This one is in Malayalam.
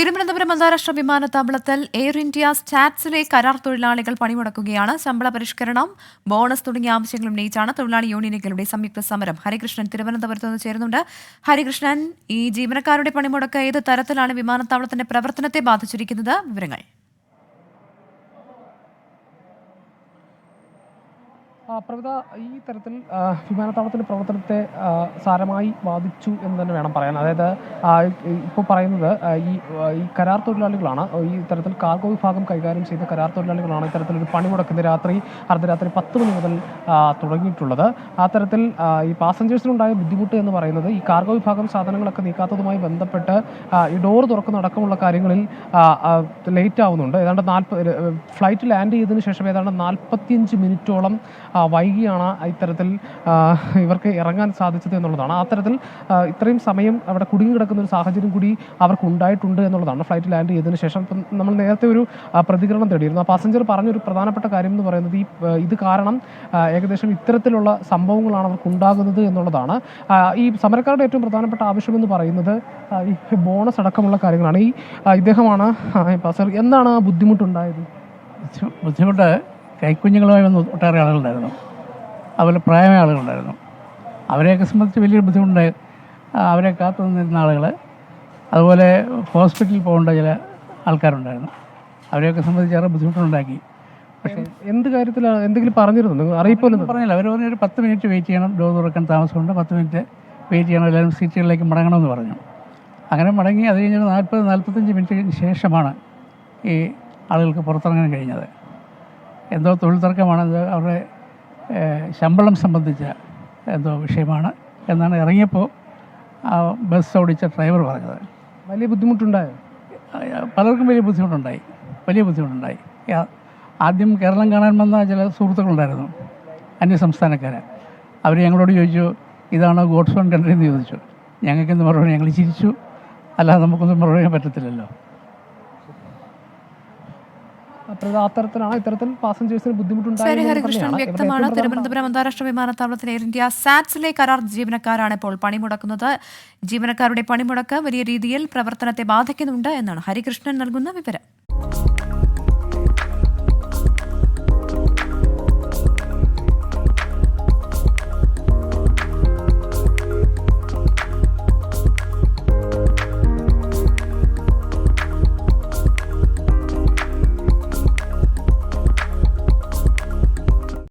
തിരുവനന്തപുരം അന്താരാഷ്ട്ര വിമാനത്താവളത്തിൽ എയർ ഇന്ത്യ സ്റ്റാറ്റ്സിലെ കരാർ തൊഴിലാളികൾ പണിമുടക്കുകയാണ്. ശമ്പള പരിഷ്കരണം ബോണസ് തുടങ്ങിയ ആവശ്യങ്ങൾ ഉന്നയിച്ചാണ് തൊഴിലാളി യൂണിയനുകളുടെ സംയുക്ത സമരം. ഹരികൃഷ്ണൻ തിരുവനന്തപുരത്ത് നിന്ന് ചേരുന്നുണ്ട്. ഹരികൃഷ്ണൻ ഈ ജീവനക്കാരുടെ പണിമുടക്ക് ഏത് തരത്തിലാണ് വിമാനത്താവളത്തിന്റെ പ്രവർത്തനത്തെ ബാധിച്ചിരിക്കുന്നത്? വിവരങ്ങൾ. പ്രവിത ഈ തരത്തിൽ വിമാനത്താവളത്തിന്റെ പ്രവർത്തനത്തെ സാരമായി ബാധിച്ചു എന്ന് തന്നെ വേണം പറയാൻ. അതായത് ഇപ്പോൾ പറയുന്നത് ഈ ഈ കരാർ തൊഴിലാളികളാണ് ഈ തരത്തിൽ കാർഗോ വിഭാഗം കൈകാര്യം ചെയ്ത കരാർ തൊഴിലാളികളാണ് ഇത്തരത്തിലൊരു പണിമുടക്കുന്ന രാത്രി അർദ്ധരാത്രി പത്ത് മണി മുതൽ തുടങ്ങിയിട്ടുള്ളത്. ആ തരത്തിൽ ഈ പാസഞ്ചേഴ്സിനുണ്ടായ ബുദ്ധിമുട്ട് എന്ന് പറയുന്നത് ഈ കാർഗോ വിഭാഗം സാധനങ്ങളൊക്കെ നീക്കാത്തതുമായി ബന്ധപ്പെട്ട് ഈ ഡോർ തുറക്കുന്ന അടക്കമുള്ള കാര്യങ്ങളിൽ ലേറ്റ് ആവുന്നുണ്ട്. ഏതാണ്ട് നാൽപ്പത് ഫ്ലൈറ്റ് ലാൻഡ് ചെയ്തതിന് ശേഷം ഏതാണ്ട് നാൽപ്പത്തിയഞ്ച് മിനിറ്റോളം വൈകിയാണ് ഇത്തരത്തിൽ ഇവർക്ക് ഇറങ്ങാൻ സാധിച്ചത് എന്നുള്ളതാണ്. അത്തരത്തിൽ തരത്തിൽ ഇത്രയും സമയം അവിടെ കുടുങ്ങി കിടക്കുന്ന ഒരു സാഹചര്യം കൂടി അവർക്ക് ഉണ്ടായിട്ടുണ്ട് എന്നുള്ളതാണ്. ഫ്ലൈറ്റ് ലാൻഡ് ചെയ്തതിനു ശേഷം നമ്മൾ നേരത്തെ ഒരു പ്രതികരണം തേടിയിരുന്നു. ആ പാസഞ്ചർ പറഞ്ഞൊരു പ്രധാനപ്പെട്ട കാര്യം എന്ന് പറയുന്നത് ഈ ഇത് കാരണം ഏകദേശം ഇത്തരത്തിലുള്ള സംഭവങ്ങളാണ് അവർക്ക് ഉണ്ടാകുന്നത് എന്നുള്ളതാണ് ഈ സമരക്കാരുടെ ഏറ്റവും പ്രധാനപ്പെട്ട ആവശ്യം എന്ന് പറയുന്നത് ഈ ബോണസ് അടക്കമുള്ള കാര്യങ്ങളാണ്. ഈ ഇദ്ദേഹമാണ് പാസർ എന്താണ് ആ ബുദ്ധിമുട്ടുണ്ടായത്? ബുദ്ധി- ബുദ്ധിമുട്ട് കൈക്കുഞ്ഞുങ്ങളുമായി വന്ന് ഒട്ടേറെ ആളുകളുണ്ടായിരുന്നു. അതുപോലെ പ്രായമായ ആളുകളുണ്ടായിരുന്നു. അവരെയൊക്കെ സംബന്ധിച്ച് വലിയൊരു ബുദ്ധിമുട്ടുണ്ട്. ആ, അവരെ കാത്തു നിന്നിരുന്ന ആളുകൾ അതുപോലെ ഹോസ്പിറ്റലിൽ പോകേണ്ട ചില ആൾക്കാരുണ്ടായിരുന്നു. അവരെയൊക്കെ സംബന്ധിച്ച് ഏറെ ബുദ്ധിമുട്ടുണ്ടാക്കി. പക്ഷേ എന്ത് കാര്യത്തിലാണ് എന്തെങ്കിലും പറഞ്ഞിരുന്നു? നിങ്ങൾ അറിയിപ്പോലും പറഞ്ഞില്ല. അവർ പറഞ്ഞു ഒരു പത്ത് മിനിറ്റ് വെയിറ്റ് ചെയ്യണം. ഡോർ തുറക്കാൻ താമസമുണ്ട്. പത്ത് മിനിറ്റ് വെയിറ്റ് ചെയ്യണം. എല്ലാവരും സീറ്റുകളിലേക്ക് മടങ്ങണമെന്ന് പറഞ്ഞു. അങ്ങനെ മടങ്ങി അത് കഴിഞ്ഞ് നാൽപ്പത് നാൽപ്പത്തഞ്ച് മിനിറ്റിന് ശേഷമാണ് ഈ ആളുകൾക്ക് പുറത്തിറങ്ങാൻ കഴിഞ്ഞത്. എന്തോ തൊഴിൽ തർക്കമാണ്. അവരുടെ ശമ്പളം സംബന്ധിച്ച എന്തോ വിഷയമാണ് എന്നാണ് ഇറങ്ങിയപ്പോൾ ആ ബസ് ഓടിച്ച ഡ്രൈവർ പറഞ്ഞത്. വലിയ ബുദ്ധിമുട്ടുണ്ടായോ? പലർക്കും വലിയ ബുദ്ധിമുട്ടുണ്ടായി. വലിയ ബുദ്ധിമുട്ടുണ്ടായി. ആദ്യം കേരളം കാണാൻ വന്ന ചില സുഹൃത്തുക്കളുണ്ടായിരുന്നു അന്യ സംസ്ഥാനക്കാരെ. അവർ ഞങ്ങളോട് ചോദിച്ചു ഇതാണോ ഗോഡ്സ് ഓൺ കൺട്രി? എന്ന് ചോദിച്ചു. ഞങ്ങൾക്കെന്ന് മറുപടി? ഞങ്ങൾ ചിരിച്ചു. അല്ലാതെ നമുക്കൊന്നും മറുപടി പറ്റത്തില്ലല്ലോ. അത്തരത്തിലാണ് ഇത്തരത്തിൽ പാസഞ്ചേഴ്സിന് ശരി ബുദ്ധിമുട്ടുണ്ടായി ഹരികൃഷ്ണൻ വ്യക്തമാണ്. തിരുവനന്തപുരം അന്താരാഷ്ട്ര വിമാനത്താവളത്തിലെ എയർ ഇന്ത്യ സാറ്റ്സിലെ കരാർ ജീവനക്കാരാണ് ഇപ്പോൾ പണിമുടക്കുന്നത്. ജീവനക്കാരുടെ പണിമുടക്ക് വലിയ രീതിയിൽ പ്രവർത്തനത്തെ ബാധിക്കുന്നുണ്ട് എന്നാണ് ഹരികൃഷ്ണൻ നൽകുന്ന വിവരം.